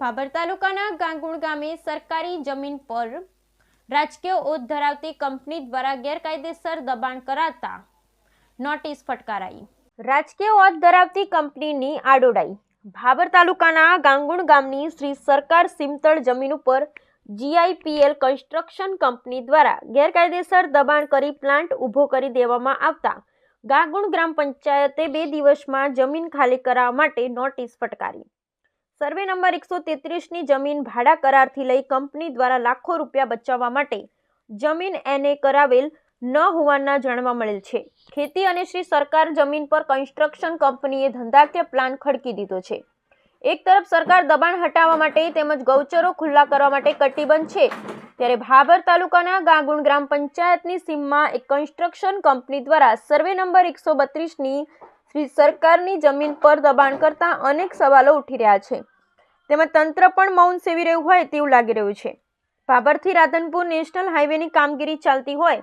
ભાભર તાલુકાના ગાંગુણ ગામે સરકારી જમીન પર રાજકીય ઓત ધરાવતી કંપની દ્વારા ગેરકાયદેસર દબાણ કરાતા નોટિસ ફટકારાઈ. રાજકીય ઓત ધરાવતી કંપનીની આડોડાઈ. ભાભર તાલુકાના ગાંગુણ ગામની શ્રી સરકાર સિમતળ જમીન ઉપર જીઆઈપીએલ કન્સ્ટ્રક્શન કંપની દ્વારા ગેરકાયદેસર દબાણ કરી પ્લાન્ટ ઊભો કરી દેવામાં આવતા ગાંગુણ ગ્રામ પંચાયતે બે દિવસમાં જમીન ખાલી કરાવવા માટે નોટિસ ફટકારી. સર્વે નંબર એકસો તેત્રીસની જમીન ભાડા કરારથી લઈ કંપની દ્વારા લાખો રૂપિયા બચાવવા માટે જમીન એને કરાવેલ ન હોવાના જાણવા મળેલ છે. ખેતી અને શ્રી સરકાર જમીન પર કન્સ્ટ્રક્શન કંપનીએ ધંધાકીય પ્લાન ખડકી દીધો છે. એક તરફ સરકાર દબાણ હટાવવા માટે તેમજ ગૌચરો ખુલ્લા કરવા માટે કટિબંધ છે, ત્યારે ભાભર તાલુકાના ગાગુણ ગ્રામ પંચાયતની સીમમાં એક કન્સ્ટ્રક્શન કંપની દ્વારા સર્વે નંબર એકસો બત્રીસની શ્રી સરકારની જમીન પર દબાણ કરતા અનેક સવાલો ઉઠી રહ્યા છે. તેમાં તંત્ર પણ મૌન સેવી રહ્યું હોય તેવું લાગી રહ્યું છે. ભાભરથી રાધનપુર નેશનલ હાઈવેની કામગીરી ચાલતી હોય,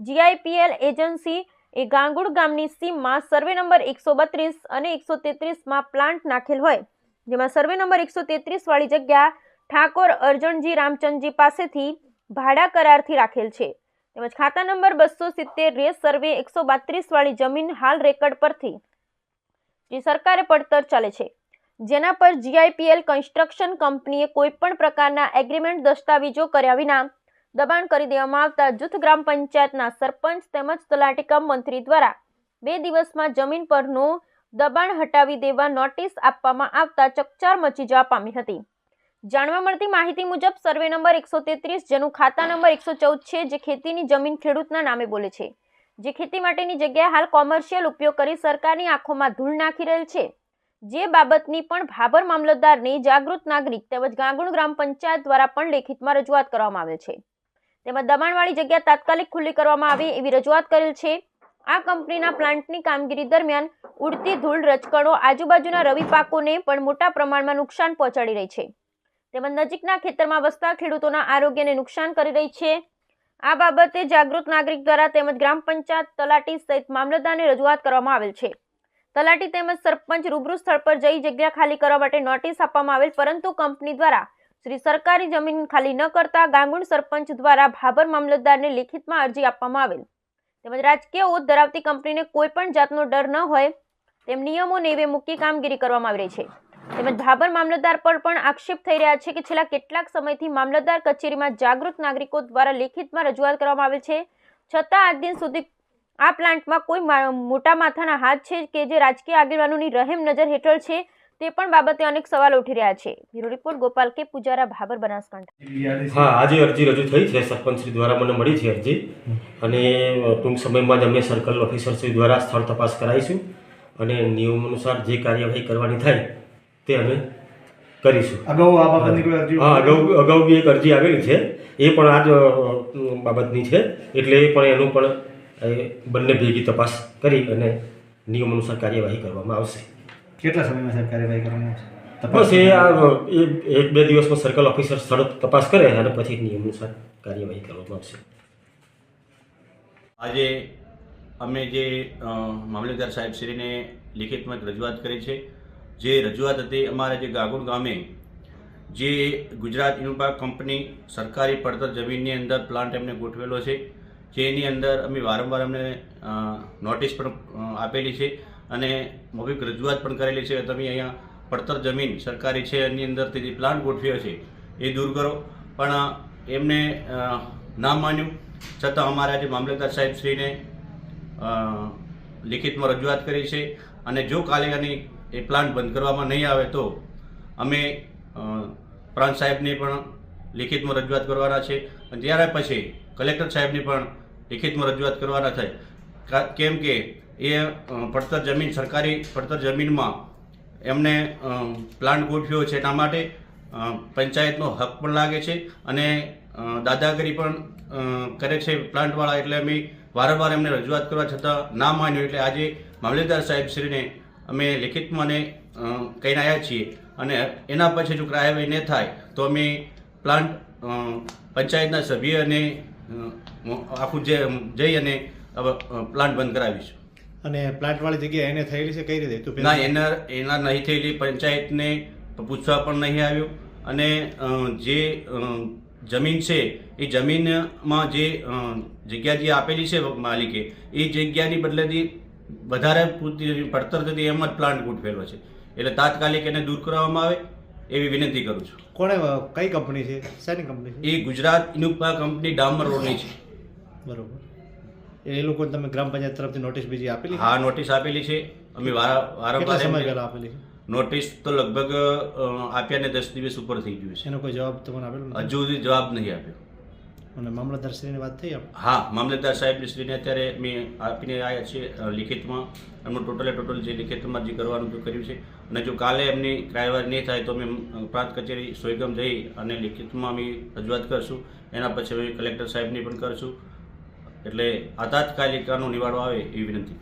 જીઆઈપીએલ એજન્સી એ ગાંગુડ ગામની સીમમાં સર્વે નંબર એકસો બત્રીસ અને એકસો તેત્રીસમાં પ્લાન્ટ નાખેલ હોય, જેમાં સર્વે નંબર એકસો તેત્રીસવાળી જગ્યા ઠાકોર અર્જણજી રામચંદજી પાસેથી ભાડા કરારથી રાખેલ છે. તેમજ ખાતા નંબર બસો સિત્તેર રેસ સર્વે એકસો વાળી જમીન હાલ રેકર્ડ પરથી જે સરકારે પડતર ચાલે છે. જેના પર જીઆઈપીએલ કન્સ્ટ્રક્શન કંપનીએ કોઈપણ પ્રકારના એગ્રીમેન્ટ દસ્તાવેજો કર્યા વિના દબાણ કરી દેવામાં આવતા જૂથ ગ્રામ પંચાયતના સરપંચ તેમજ તલાટી કમ મંત્રી દ્વારા બે દિવસમાં જમીન પરનું દબાણ હટાવી દેવા નોટિસ આપવામાં આવતા ચકચાર મચી જવા પામી હતી. જાણવા મળતી માહિતી મુજબ સર્વે નંબર એકસો તેત્રીસ જેનું ખાતા નંબર એકસો ચૌદ છે, જે ખેતીની જમીન ખેડૂતના નામે બોલે છે. જે ખેતી માટેની જગ્યાએ હાલ કોમર્શિયલ ઉપયોગ કરી સરકારની આંખોમાં ધૂળ નાખી રહેલ છે. જે બાબતની પણ ભાભર મામલતદારની જાગૃત નાગરિક તેમજ ગાંગુણ ગ્રામ પંચાયત દ્વારા પણ લેખિતમાં રજૂઆત કરવામાં આવેલ છે. તેમજ દબાણવાળી જગ્યા તાત્કાલિક ખુલ્લી કરવામાં આવે એવી રજૂઆત કરેલ છે. આ કંપનીના પ્લાન્ટની કામગીરી દરમિયાન ઉડતી ધૂળ રચકણો આજુબાજુના રવિ પાકોને પણ મોટા પ્રમાણમાં નુકસાન પહોંચાડી રહી છે. તેમજ નજીકના ખેતરમાં વસતા ખેડૂતોના આરોગ્યને નુકસાન કરી રહી છે. આ બાબતે જાગૃત નાગરિક દ્વારા તેમજ ગ્રામ પંચાયત તલાટી સહિત મામલતદારને રજૂઆત કરવામાં આવેલ છે. તલાટી તેમજ સરપંચ રૂબરૂ સ્થળ પર જઈ જગ્યા ખાલી કરવા માટે નોટિસ આપવામાં આવેલ, પરંતુ કંપની દ્વારા શ્રી સરકારી જમીન ખાલી ન કરતા ગાંગુણ સરપંચ દ્વારા ભાભર મામલતદારને લેખિતમાં અરજી આપવામાં આવેલ. તેમજ રાજકીય ઓત ધરાવતી કંપનીને કોઈ પણ જાતનો ડર ન હોય તેમ નિયમો નેવે મૂકી કામગીરી કરવામાં આવી રહી છે. તેમજ ભાભર મામલતદાર પર પણ આક્ષેપ થઈ રહ્યા છે કે છેલ્લા કેટલાક સમયથી મામલતદાર કચેરીમાં જાગૃત નાગરિકો દ્વારા લેખિતમાં રજૂઆત કરવામાં આવેલ છે. છતાં આજ દિન સુધી આ પ્લાન્ટમાં કોઈ મોટા માથાના હાથ છે કે જે રાજકીય આગેવાનોની રહેમ નજર હેઠળ છે તે પણ બાબતે અનેક સવાલ ઉઠી રહ્યા છે. બ્યુરો રિપોર્ટ, ગોપાલ કે પૂજારા, ભાભર, બનાસકાંઠા. હા, આજે અરજી રજૂ થઈ છે. સરપંચશ્રી દ્વારા મને મળી છે અરજી. અને ટૂંક સમયમાં જ અમે સર્કલ ઓફિસરશ્રી દ્વારા સ્થળ તપાસ કરાવીશું. અને નિયમ અનુસાર જે કાર્યવાહી કરવાની થાય તે અમે કરીશું. અગાઉ આ બાબતની કોઈ અરજી હા અગાઉ અગાઉ બી એક અરજી આવેલી છે. એ પણ આ જ બાબતની છે. એટલે એ પણ એનું પણ એ બંને ભેગી તપાસ કરી અને નિયમ અનુસાર કાર્યવાહી કરવામાં આવશે. કેટલા સમયમાં સાહેબ કાર્યવાહી કરવામાં આવશે? બસ એ આ એક બે દિવસમાં સર્કલ ઓફિસર સ્થળ તપાસ કરે અને પછી નિયમ અનુસાર કાર્યવાહી કરવામાં આવશે. આજે અમે જે મામલતદાર સાહેબશ્રીને લિખિતમાં એક રજૂઆત કરી છે. જે રજૂઆત હતી અમારા જે ગાગુડ ગામે, જે ગુજરાત ઇનુપા કંપની સરકારી પડતર જમીનની અંદર પ્લાન્ટ એમને ગોઠવેલો છે, જેની અંદર અમે વારંવાર અમને નોટિસ પણ આપેલી છે અને મૌખિક રજૂઆત પણ કરેલી છે. તમે અહીંયા પડતર જમીન સરકારી છે, એની અંદરથી જે પ્લાન્ટ ગોઠવ્યો છે, એ દૂર કરો. પણ એમને ના માન્યું. છતાં અમારા જે મામલતદાર સાહેબશ્રીને લિખિતમાં રજૂઆત કરી છે અને જો કાલે આની એ પ્લાન્ટ બંધ કરવામાં નહીં આવે તો અમે પ્રાંત સાહેબને પણ લિખિતમાં રજૂઆત કરવાના છે. અને ત્યાર પછી કલેક્ટર સાહેબની પણ લિખિતમાં રજૂઆત કરવાના થાય. કેમ કે એ પડતર જમીન, સરકારી પડતર જમીનમાં એમને પ્લાન્ટ ગોઠવ્યો છે એના માટે પંચાયતનો હક પણ લાગે છે અને દાદાગીરી પણ કરે છે પ્લાન્ટવાળા એટલે અમે વારંવાર એમને રજૂઆત કરવા છતાં ના માન્યું. એટલે આજે મામલેદાર સાહેબશ્રીને અમે લિખિતમાં મને કહીને આવ્યા છીએ. અને એના પછી જો કાર્યવાહી ન થાય તો અમે પ્લાન્ટ પંચાયતના સભ્ય અને આખું જે જઈ અને પ્લાન્ટ બંધ કરાવીશું. અને પ્લાન્ટવાળી જગ્યા એને થયેલી છે? કઈ રીતે? ના એના એના નહીં થયેલી પંચાયતને પૂછવા પણ નહીં આવ્યું. અને જે જમીન છે એ જમીનમાં જે જગ્યા જે આપેલી છે માલિકે એ જગ્યાની બદલેથી વધારે પૂરતી પડતર થતી એમ જ પ્લાન્ટ ગોઠવેલો છે. એટલે તાત્કાલિક એને દૂર કરવામાં આવે એવી વિનંતી કરું છું. કોણે કઈ કંપની છે? શેની કંપની છે? એ ગુજરાત ઇનુપા કંપની ડામર રોડની છે. બરોબર. એ લોકો તમે ગ્રામ પંચાયત તરફથી નોટિસ બીજી આપેલી હા નોટિસ આપેલી છે. અમે વારા- વારંવાર સમય પહેલા આપેલી છે? નોટિસ તો લગભગ આપ્યા ને દસ દિવસ ઉપર થઈ ગયું છે. એનો કોઈ જવાબ તમને આપેલો હજુ સુધી જવાબ નહીં આપ્યો. અને મામલતદારશ્રીની વાત થઈ હા, મામલતદાર સાહેબ શ્રીને અત્યારે મેં આપીને આવ્યા છે લિખિતમાં. એમનું ટોટલે ટોટલ જે લિખિતમાં જે કરવાનું તે કર્યું છે. અને જો કાલે એમની કાર્યવાહી નહીં થાય તો અમે પ્રાંત કચેરી સોયગમ જઈ અને લિખિતમાં અમે રજૂઆત કરશું. એના પછી અમે કલેક્ટર સાહેબની પણ કરશું. એટલે આ તાત્કાલિક નિવાડો આવે એવી વિનંતી